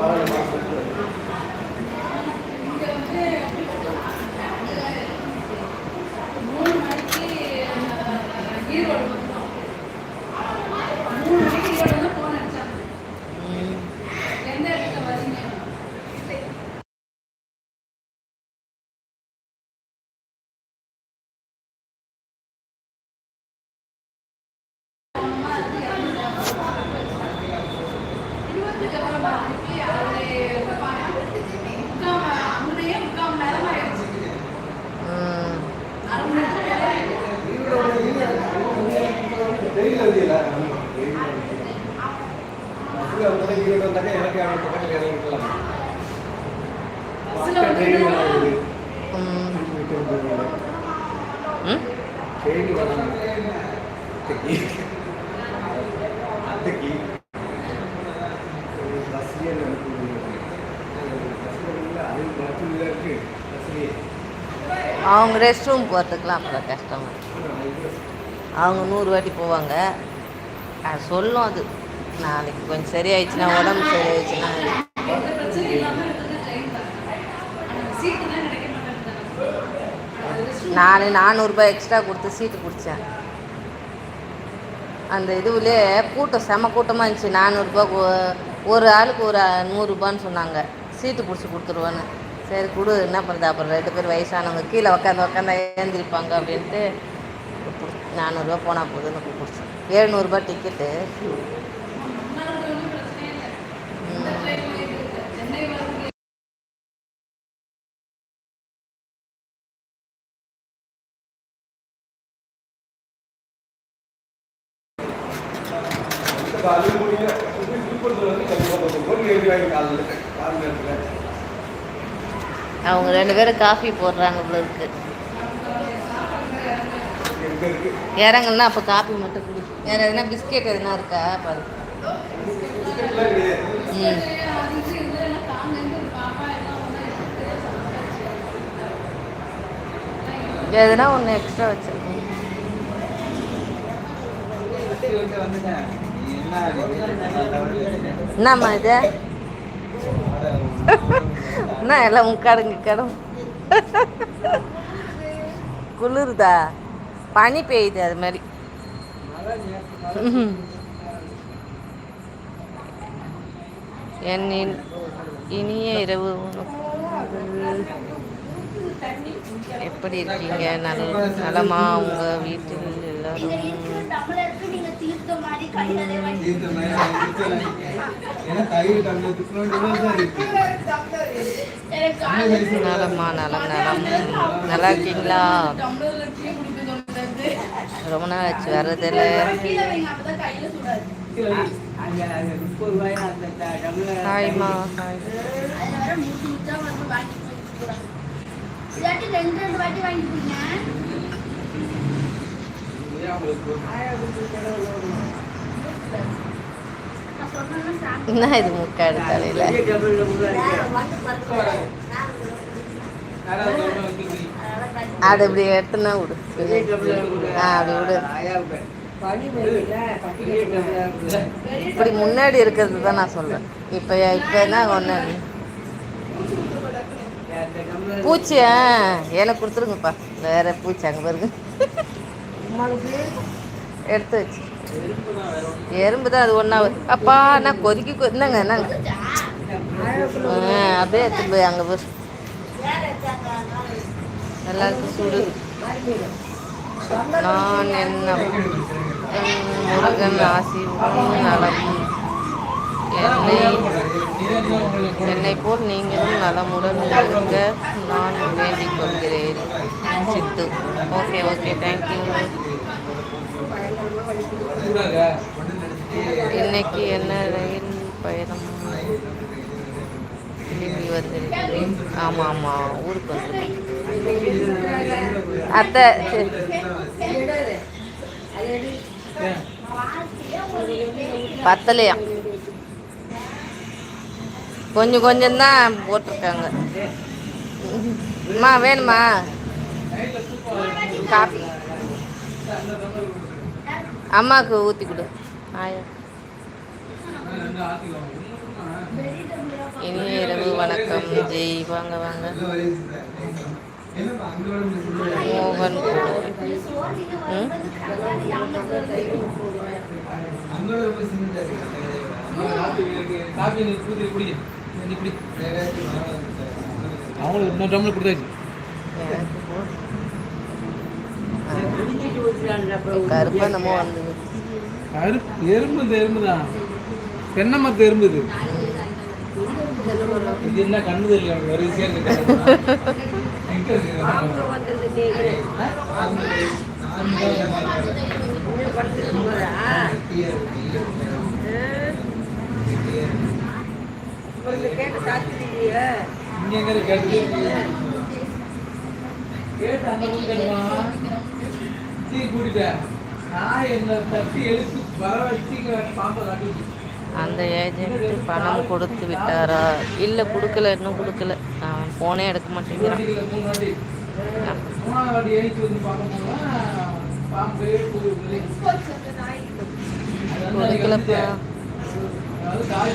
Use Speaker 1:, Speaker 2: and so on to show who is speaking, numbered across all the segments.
Speaker 1: மூணு
Speaker 2: அவங்க rest room போகிறதுக்குலாம் அப்புறம் கஷ்டமா அவங்க நூறு வாட்டி போவாங்க. அது சொல்லும் அது. நாளைக்கு கொஞ்சம் சரியாயிடுச்சுன்னா உடம்பு சரியாயிடுச்சுன்னா. நான் நானூறுரூபா எக்ஸ்ட்ரா கொடுத்து சீட்டு பிடிச்சேன். அந்த இதுவிலே கூட்டம் செம கூட்டமாக இருந்துச்சு. நானூறுரூபா ஒரு ஆளுக்கு ஒரு நூறுரூபான்னு சொன்னாங்க. சீட்டு பிடிச்சி கொடுத்துருவேன்னு. சரி கொடு என்ன பண்ணுறது அப்புறம் ரெண்டு பேர் வயசானவங்க கீழே உட்காந்து உட்காந்து ஏந்திருப்பாங்க அப்படின்ட்டு நானூறுரூவா போனால் போதுன்னு பிடிச்சேன் எழுநூறுபா டிக்கெட்டு
Speaker 1: முன்னாடி ஒன்றும் பிரச்சனையே இல்லை இந்த ட்ரெயின் இருக்குது சென்னை வரது
Speaker 2: பேர் காஃபி போடுறாங்க இவ்வளோ இருக்கு. இறங்கலன்னா அப்போ காஃபி மட்டும் குடி. வேறு எதுனா பிஸ்கெட் எதுனா இருக்கா? பாரு. ம். எதுனா ஒன்று எக்ஸ்ட்ரா வச்சுருக்கேன். என்னம்மா இது? என்ன எல்லாம் முக்காடுங்க கடும். குளிருதா? பனி பெய்யுது அது மாதிரி. என் இனிய இரவு எப்படி இருக்கீங்க? நல்ல நலமா உங்க வீட்டில் எல்லாரும்?
Speaker 3: தமிழருக்கு நீங்க தீர்த்த
Speaker 2: நலம் நலம் நல்லா இருக்கீங்களா? ரொம்ப நாள் ஆச்சு வர்றதில்ல ஹாய்மா ஹாய்
Speaker 3: ரெண்டு ரெண்டு வாட்டி வாங்கிப்பீங்க
Speaker 2: என்ன இது முக்காடு தலையில? அது இப்படி எடுத்துனா விடு. ஆ அப்படி விடு. இப்படி முன்னாடி இருக்கிறது தான் நான் சொல்றேன். இப்போ இப்போ என்ன ஒன்று பூச்சி ஆ, எனக்கு கொடுத்துருங்கப்பா. வேற பூச்சி அங்கே பாருங்க. எடுத்து வச்சு. எறும்பு தான் அது ஒன்றா அப்பா நான் கொதிக்க கொ- என்னங்க என்னங்க ஆ, அப்படியே எடுத்து போய் அங்கே போய். எல்லாருக்கும் சுடு. நான் என்ன முருகன் ஆசி நலம். என்னை என்னை போல் நீங்களும் நலமுடன் இருக்க நான் வேண்டிக் கொள்கிறேன். சித்து. ஓகே ஓகே தேங்க்யூ இன்னைக்கு என்ன ரயில் பயணம்? திரும்பி வந்திருக்கிறேன் ஆமாம் ஆமாம் ஊருக்கு வந்திருக்கேன் அத்தை பத்தலையா? கொஞ்சம் கொஞ்சம் தான் போட்டிருக்காங்க. அம்மா வேணுமா? காப்பி அம்மாவுக்கு ஊற்றி கொடு. ஆயா. இனிய இரவு வணக்கம். ஜெய். வாங்க வாங்க. மோகன். ம்?
Speaker 4: அவங்களுக்கு இன்னொரு டம்ளர் கொடுத்தாச்சு.
Speaker 2: கருப்பு என்னமோ வந்தது
Speaker 4: கருப்பு எறும்புது எறும்பு தான். தென்னை மரத்து எறும்புது இது. என்ன கண்ணு தெரியல இருக்கு? இங்க இருக்கு? கேட்டு கேட்டு அந்த சீ கூட்டிட்டேன் நான் என்ன தட்டி எழுத்து வர வச்சு பாம்பை காட்டி விட்டுட்டேன்.
Speaker 2: அந்த ஏஜென்ட் பணம் கொடுத்து விட்டாரா? இல்லை கொடுக்கல இன்னும் கொடுக்கல. அவன் ஃபோனே எடுக்க மாட்டேங்கிறான். கொடுக்கலப்பா.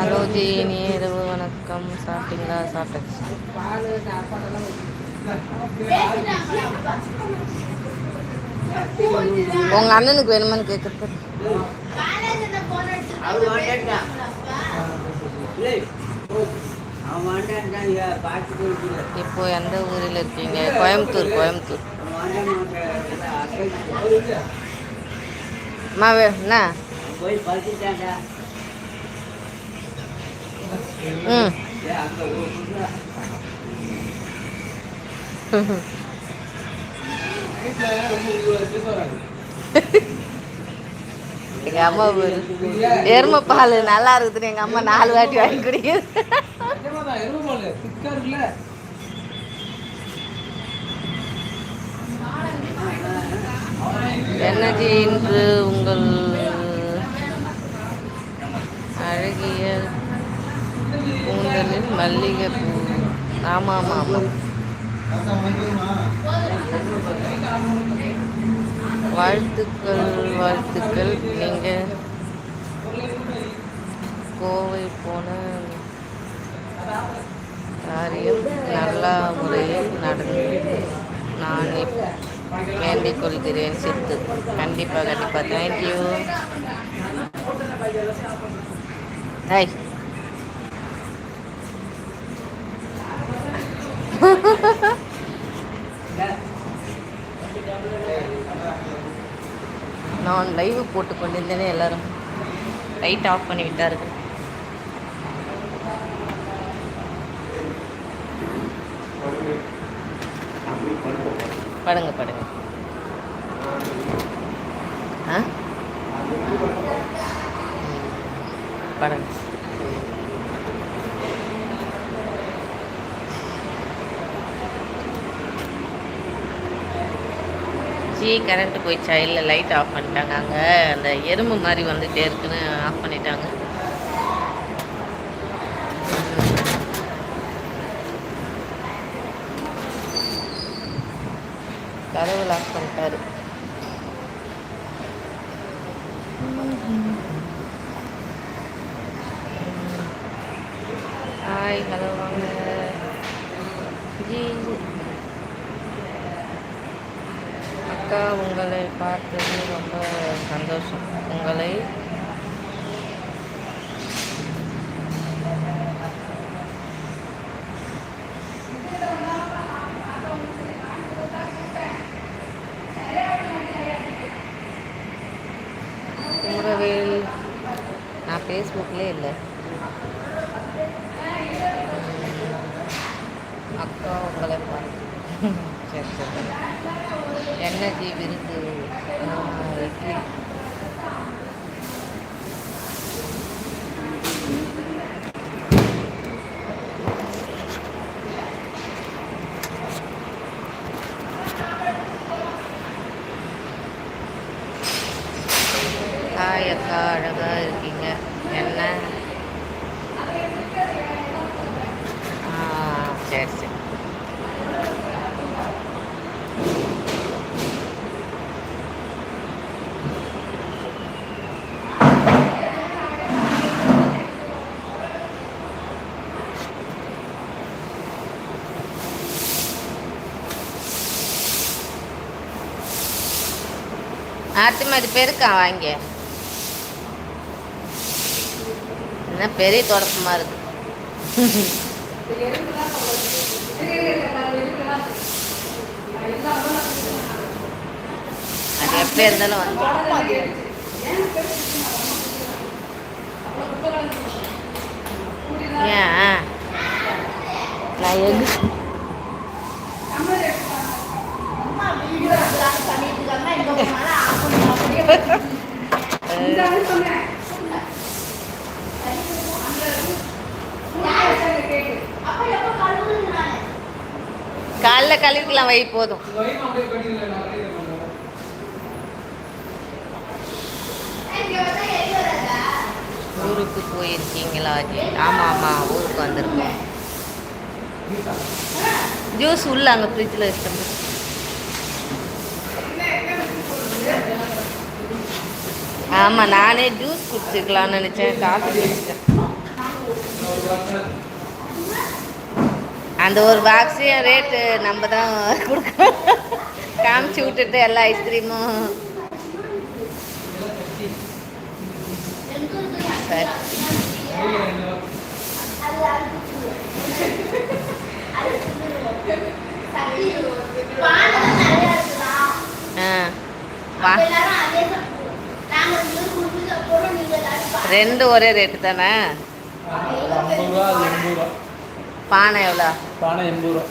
Speaker 2: ஹலோ ஜி இனிய இரவு வணக்கம். சாப்பிட்டீங்களா? சாப்பிட்டாச்சு. உங்கள் அண்ணனுக்கு வேணுமான்னு கேட்குறது இப்போ எந்த ஊரில் இருக்கீங்க? கோயம்புத்தூர் கோயம்புத்தூர். அம்மா வே- என்ன? ம்
Speaker 5: அங்க ஒரு புள்ள
Speaker 4: வீட்டுல ரொம்ப இருபது பேச வராது
Speaker 2: எங்கள் அம்மா எருமை பால் நல்லா இருக்குதுன்னு எங்கள் அம்மா நாலு வாட்டி வாங்கி குடிக்குது. என்னஜி இன்று உங்கள் அழகிய கூந்தலில் மல்லிகைப்பூ. ஆமாம் ஆமாம் வாழ்த்துக்கள் வாழ்த்துக்கள். நீங்கள் கோவை போன காரியம் நல்ல முறையில் நடந்து. நான் வேண்டிக் கொள்கிறேன் சித்து. கண்டிப்பாக கண்டிப்பாக தேங்க்யூ ஹாய் நான் லைவ் போட்டு கொண்டிருந்தேனே எல்லாரும். லைட் ஆஃப் பண்ணி விட்டார்கள். படுங்க படுங்க. ஆ? படுங்க. ஜி கரண்ட்டு போயிடுச்சா? இல்லை லைட் ஆஃப் பண்ணிட்டாங்க. அங்கே அந்த எறும்பு மாதிரி வந்துகிட்டே இருக்குன்னு ஆஃப் பண்ணிட்டாங்க. கதவு லாக் பண்ணிட்டாரு ஹாய் ஹலோ வாங்க ஜி அக்கா உங்களை பார்த்தது ரொம்ப சந்தோஷம். உங்களை குமரவேல் நான் ஃபேஸ்புக்லேயே இல்லை. அக்கா உங்களை பார்த்து. சரி சரி. என்ன தீ விருந்து இட்லி ஹாய் அக்கா அழகா இருக்கீங்க என்ன ஆ சரி சரி ஆர்த்திமா இது பெருக்கா வாங்க. என்ன பெரிய தொடக்கமாக இருக்கு.
Speaker 1: அது
Speaker 2: எப்படி இருந்தாலும் வந்து.
Speaker 1: ஏன்? நான்
Speaker 2: ஏன் நான் எது?
Speaker 1: நம்மளே
Speaker 2: காலைல கழுவிக்கலாம் வை போதும். ஊருக்கு போயிருக்கீங்களா ஜி? ஆமாம் ஆமாம் ஊருக்கு வந்திருக்கோம். ஜூஸ் உள்ள அங்கே ஃப்ரிட்ஜில் வச்சிருந்தோம் ஆமாம் நானே ஜூஸ் குடிச்சிக்கலாம்னு நினச்சேன் காஃபி குடிச்சிட்டேன். அந்த ஒரு பாக்ஸையும் ரேட்டு நம்ம தான் கொடுக்கணும். காமிச்சு விட்டுட்டு எல்லா ஐஸ்கிரீமும் சரி. ஆ.
Speaker 3: ரெண்டு
Speaker 2: ரெண்டு ஒரே ரேட்டு தானே? பானை எவ்வளோ?
Speaker 4: பானை எண்பது ரூபா.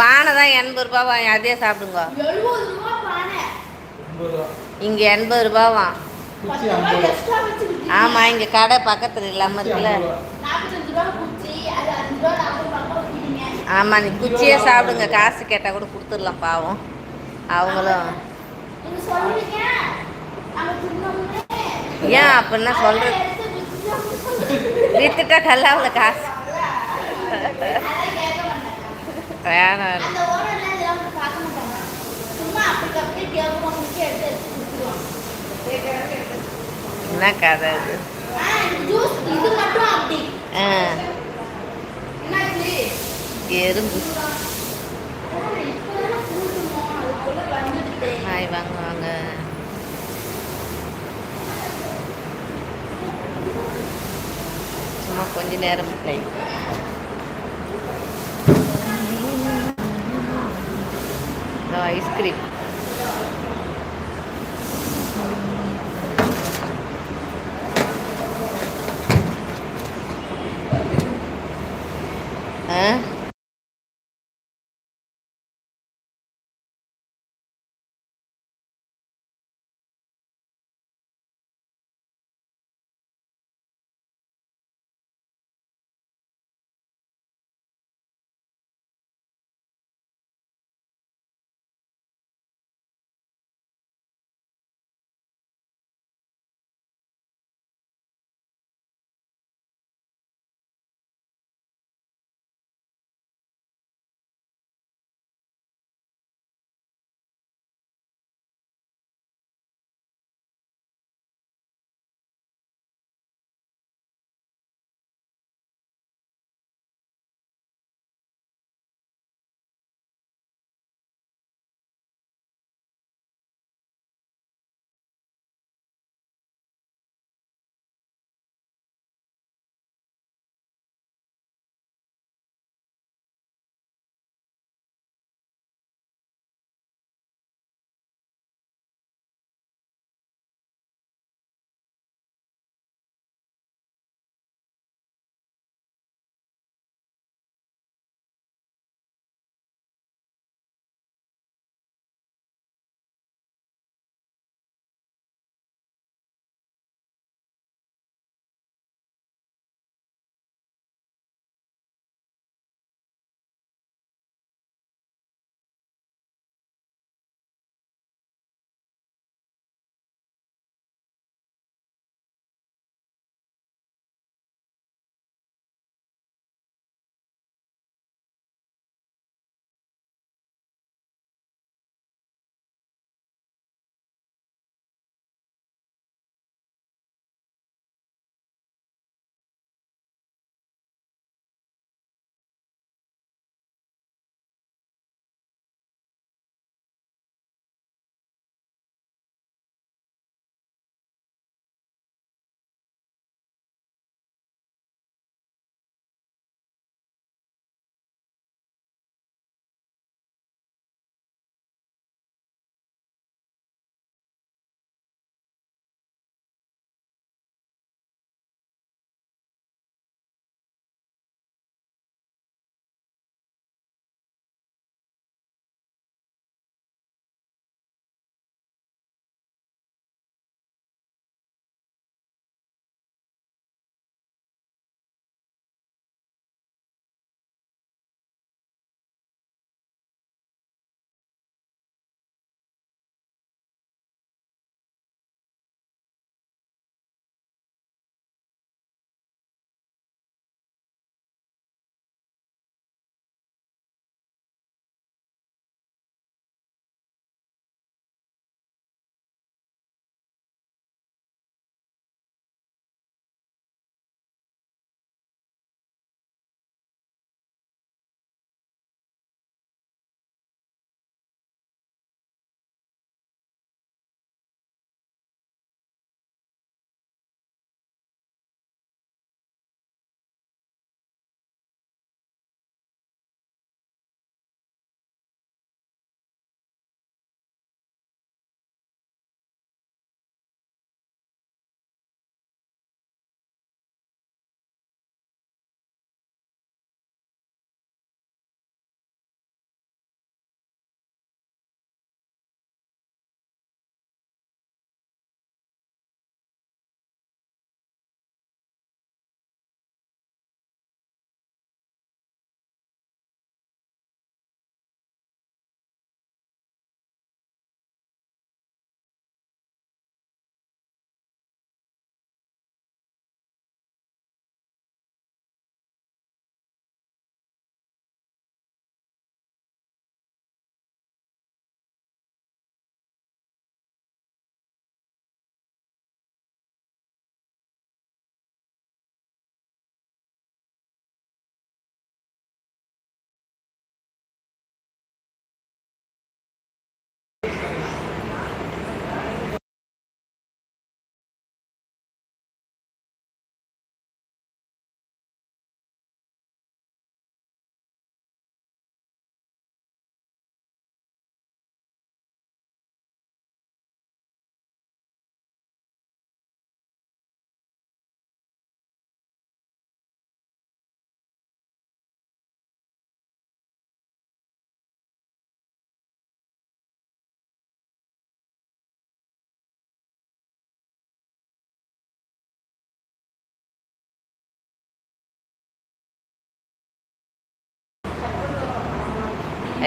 Speaker 2: பானை தான் எண்பது ரூபாவா அதே சாப்பிடுங்க. இங்கே எண்பது ரூபாவா. ஆமாம் இங்கே கடை பக்கத்தில் இல்லாமல் இருக்குல்ல. ஆமாம் நீ குச்சியே சாப்பிடுங்க. காசு கேட்டால் கூட கொடுத்துடலாம் பாவம். அவங்களும். ஏன் அப்படின்னா சொல்கிறது. வித்துட்டா கல்லாவில் காசு. வேணாம்
Speaker 3: அந்த ஓனர்லாம் இதெல்லாம் வந்து பார்க்க மாட்டாங்க சும்மா அப்படி அப்படியே கேட்குமா குச்சி எடுத்து எடுத்து கொடுத்துருவாங்க
Speaker 2: என்ன கதை இது
Speaker 3: ஆனா இந்த ஜூஸ் இது மட்டும் அப்படி
Speaker 2: ஆ
Speaker 3: என்னாச்சு
Speaker 2: எறும்பு
Speaker 3: இப்போதானே கூட்டணும் அதுக்குள்ள வந்துடுது
Speaker 2: ஹாய் வாங்க வாங்க சும்மா கொஞ்ச நேரம் லைக் ஐஸ்கிரீம்.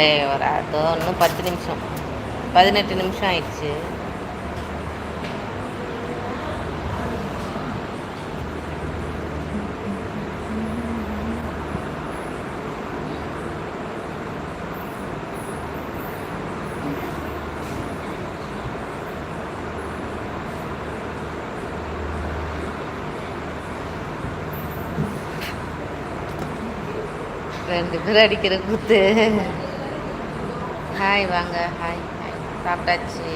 Speaker 2: ஏ ஒரு அதோ இன்னும் பத்து நிமிஷம். பதினெட்டு நிமிஷம் ஆயிடுச்சு. ரெண்டு பேர் அடிக்கிற குத்து. ஹாய் வாங்க ஹாய் ஹாய் சாப்பிட்டாச்சு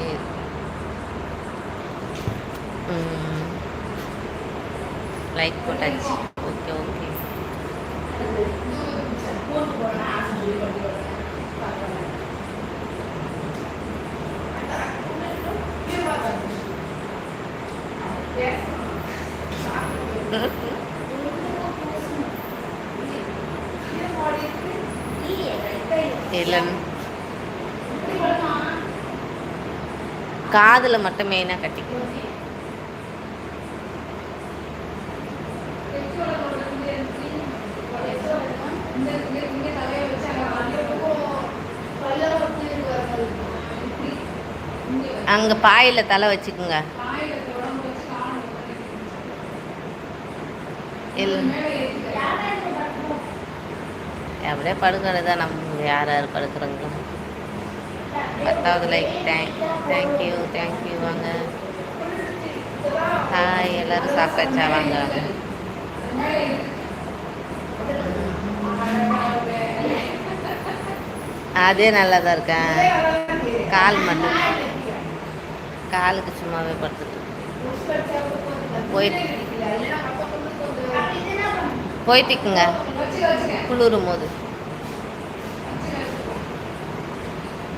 Speaker 2: லைக் போட்டாச்சு ஓகே ஓகே இல்லைன்னு காதில் மட்டும் மெயினாக கட்டிக்கணும்?
Speaker 1: அங்க
Speaker 2: பாயில் தலை வச்சுக்குங்க. அப்படியே படுக்கிறது தான் நம்ம யார் யார் படுக்கிறோங்களோ. பத்தாவது like thank thank you thank you வாங்க. ஹாய் எல்லோரும் சாப்பிட்டாச்சா? வாங்க அதே நல்லா தான் இருக்கேன் கால் மட்டும். காலுக்கு சும்மாவே படுத்துட்டு போயிட்டு போயிட்டுக்குங்க குளிரும் போது
Speaker 1: அது அந்த புண்ணு சாப்பிட்டுக்கிட்டேன் நம்ம ரெண்டு பேரும் போட்டுக்கலாம் எனக்கு போட்டுறேன் இந்த இதெல்லாம் போட்டுக்கிறேன் இதுதானே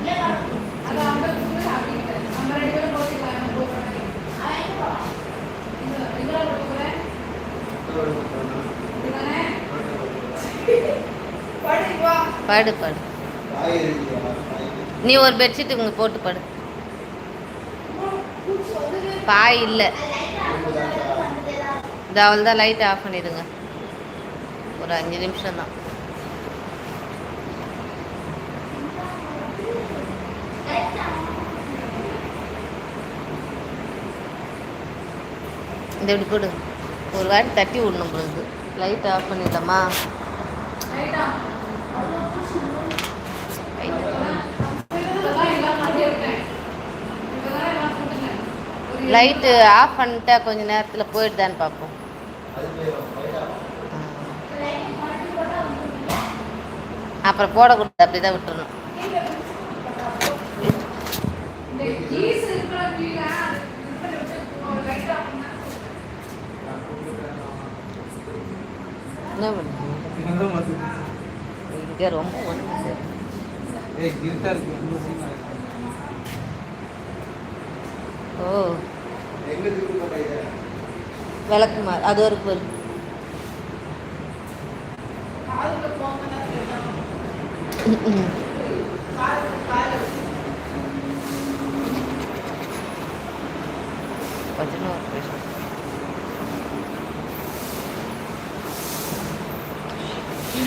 Speaker 1: படு
Speaker 2: படு. நீ ஒரு பெட்ஷீட் இங்கே போட்டு படு. பாய் இல்லை. இந்த அவள் தான் லைட் ஆஃப் பண்ணிடுங்க. ஒரு அஞ்சு நிமிஷம் தான் இந்த இப்படி போடு ஒரு வாட்டி தட்டி விடணும் பொழுது. லைட் ஆஃப் பண்ணிடலாமா? லைட்டு ஆஃப் பண்ணிட்டா கொஞ்ச நேரத்தில் போயிடுதான்னு பார்ப்போம். அப்புறம் போடக்கூடாது அப்படி தான் விட்டுருணும்
Speaker 1: இந்த கீஸ் இருக்கிற கீழே அது இது பண்ணி வச்சு ஒரு லைட்டா பண்ணா
Speaker 2: என்ன பண்ணுறது? இங்கே ரொம்ப ஒன்று ஓ. விளக்குமா? அது ஒரு பொருள். ஒரு பிரச்சனை
Speaker 1: லைட்டா ஆஃப் பண்ணாதான் போகும் அவ்வளோ இது வெளில ஒன்று சொன்னாங்க
Speaker 2: ம்
Speaker 1: லைட் ஏறி அங்கேயும் லைட் ஏற்றிட்டே இருக்கும் அதனால பெருலாம் முன்னாடி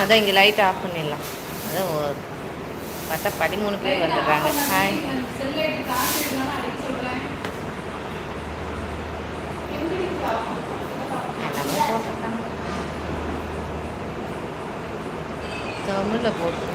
Speaker 2: அதான் இங்கே லைட் ஆஃப் பண்ணிடலாம். அதான் பார்த்தா பதிமூணு பேர் வந்துடுறாங்க ஹாய் தமிழில் போட்டு